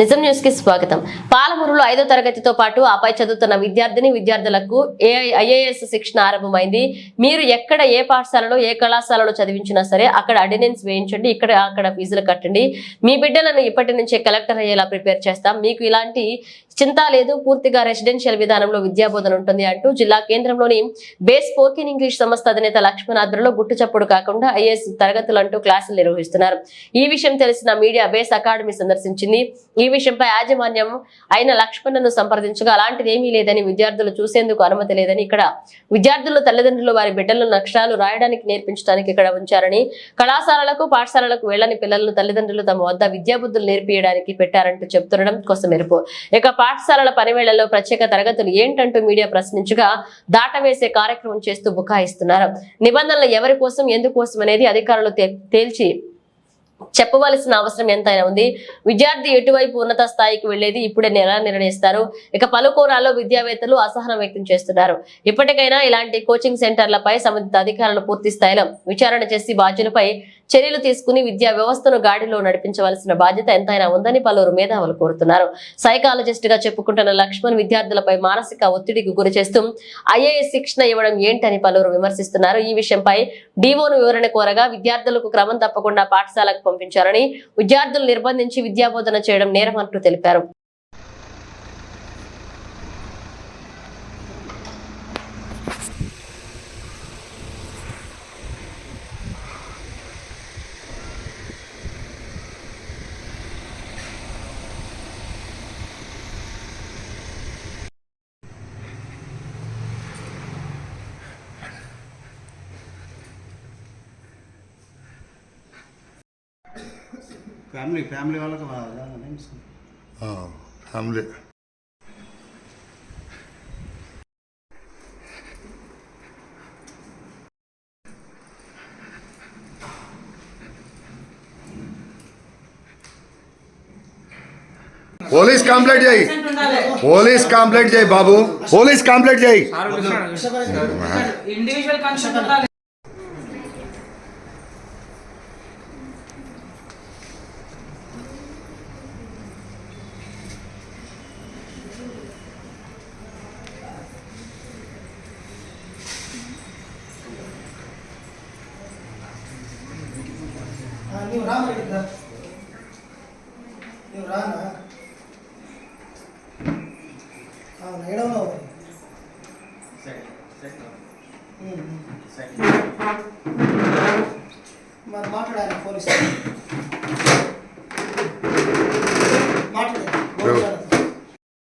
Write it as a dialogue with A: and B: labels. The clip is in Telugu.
A: నిజం న్యూస్కి స్వాగతం. పాలమూరులో ఐదో తరగతితో పాటు ఆపై చదువుతున్న విద్యార్థిని విద్యార్థులకు ఐఏఎస్ శిక్షణ ఆరంభమైంది. మీరు ఎక్కడ ఏ పాఠశాలలో ఏ కళాశాలలో చదివించినా సరే అక్కడ అటెండెన్స్ వేయించండి ఇక్కడ అక్కడ ఫీజులు కట్టండి. మీ బిడ్డలను ఇప్పటి నుంచే కలెక్టర్ అయ్యేలా ప్రిపేర్ చేస్తాం. మీకు ఇలాంటి చింత లేదు పూర్తిగా రెసిడెన్షియల్ విధానంలో విద్యాబోధన ఉంటుంది అంటూ జిల్లా కేంద్రంలోని బేస్ స్పోకెన్ ఇంగ్లీష్ సంస్థ అధినేత లక్ష్మణ్ ఆధ్వర్యంలో గుట్టు చప్పుడు కాకుండా ఐఏఎస్ తరగతులు అంటూ క్లాసులు నిర్వహిస్తున్నారు. ఈ విషయం తెలిసిన మీడియా బేస్ అకాడమీ సందర్శించింది. ఈ విషయంపై యాజమాన్యం అయిన లక్ష్మణ్ను సంప్రదించగా అలాంటిది ఏమీ లేదని విద్యార్థులు చూసేందుకు అనుమతి లేదని ఇక్కడ విద్యార్థులు తల్లిదండ్రులు వారి బిడ్డలను నక్షరాలు రాయడానికి నేర్పించడానికి ఇక్కడ ఉంచారని కళాశాలలకు పాఠశాలలకు వెళ్ళని పిల్లలను తల్లిదండ్రులు తమ వద్ద విద్యాబుద్ధులు నేర్పియడానికి పెట్టారంటూ చెప్తుండడం కోసం మెరుపు. ఇక పాఠశాలల పనివేళ్ళలో ప్రత్యేక తరగతులు ఏంటంటూ మీడియా ప్రశ్నించగా దాటవేసే కార్యక్రమం చేస్తూ బుకాయిస్తున్నారు. నిబంధనలు ఎవరి కోసం ఎందుకోసం అనేది అధికారులు తేల్చి చెప్పవలసిన అవసరం ఎంతైనా ఉంది. విద్యార్థి ఎటువైపు ఉన్నత స్థాయికి వెళ్ళేది ఇప్పుడే ఎలా నిర్ణయిస్తారు. ఇక పలు కోణాల్లో విద్యావేత్తలు అసహనం వ్యక్తం చేస్తున్నారు. ఇప్పటికైనా ఇలాంటి కోచింగ్ సెంటర్లపై సంబంధిత అధికారులు పూర్తి స్థాయిలో విచారణ చేసి బాధ్యులపై చర్యలు తీసుకుని విద్యా వ్యవస్థను గాడిలో నడిపించవలసిన బాధ్యత ఎంతైనా ఉందని పలువురు మేధావులు కోరుతున్నారు. సైకాలజిస్ట్గా చెప్పుకుంటున్న లక్ష్మణ్ విద్యార్థులపై మానసిక ఒత్తిడికి గురి చేస్తూ ఐఏఎస్ శిక్షణ ఇవ్వడం ఏంటని పలువురు విమర్శిస్తున్నారు. ఈ విషయంపై డీఓను వివరణ కోరగా విద్యార్థులకు క్రమం తప్పకుండా పాఠశాలకు పంపించారని విద్యార్థులు నిర్బంధించి విద్యాబోధన చేయడం నేరం అంటూ తెలిపారు.
B: ఫ్యామిలీ ఫ్యామిలీ వాళ్ళకి
C: ఫ్యామిలీ పోలీస్ కంప్లైంట్ చేయి పోలీస్ కంప్లైంట్ చేయి బాబు పోలీస్ కంప్లైంట్ చేయి
D: ఇండివిజువల్ కన్సెంట్ ఉండాలి
E: ನೀವು ರಾಮ ಹೇಳಿದ್ದ ನೀವು ರಾನ అవును ఎడవలో మరి మాట్లాడాలి పోలీసు మాట్లాడాలి